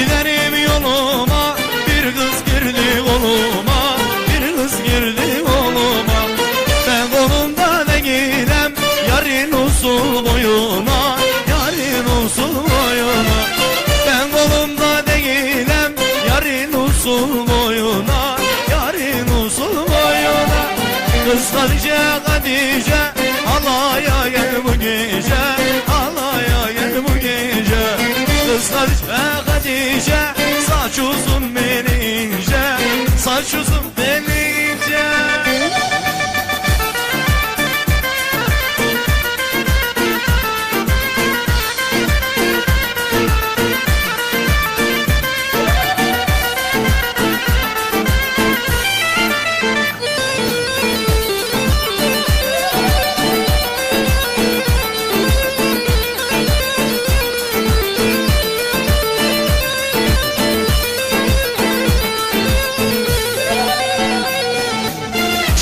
Giderim yoluma bir kız girdi koluma Bir kız girdi koluma. Ben kolumda ne gidem yarın usul boyuma Yarın usul boyuma. Ben kolumda ne gidem yarın usul boyuna Yarın usul boyuna Kız Hatice Hatice Alaya gel bu gece Alaya gel bu gece. Kız Hatice Saç uzun beni ince Saç uzun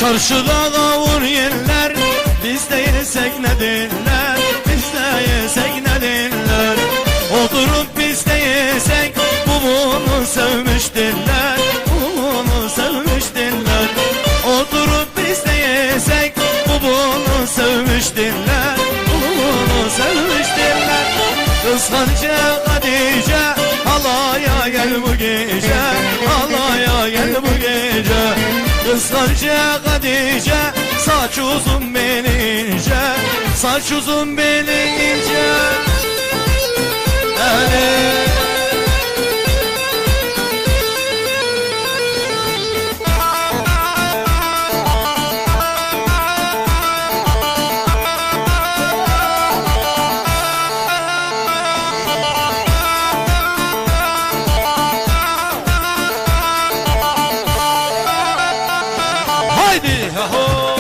Çarşıda kavur yerler Biz de yesek ne dinler Biz de yesek ne dinler. Oturup biz de yesek Bu bunu sevmiş dinler Bu bunu sevmiş dinler. Oturup biz de yesek Bu bunu sevmiş dinler Bu bunu sevmiş dinler. Kıskanca Hatice Halaya gel bu gece Halaya gel bu gece. Kıskanca Hatice Saç uzun beni ince Saç uzun beni Haydi ho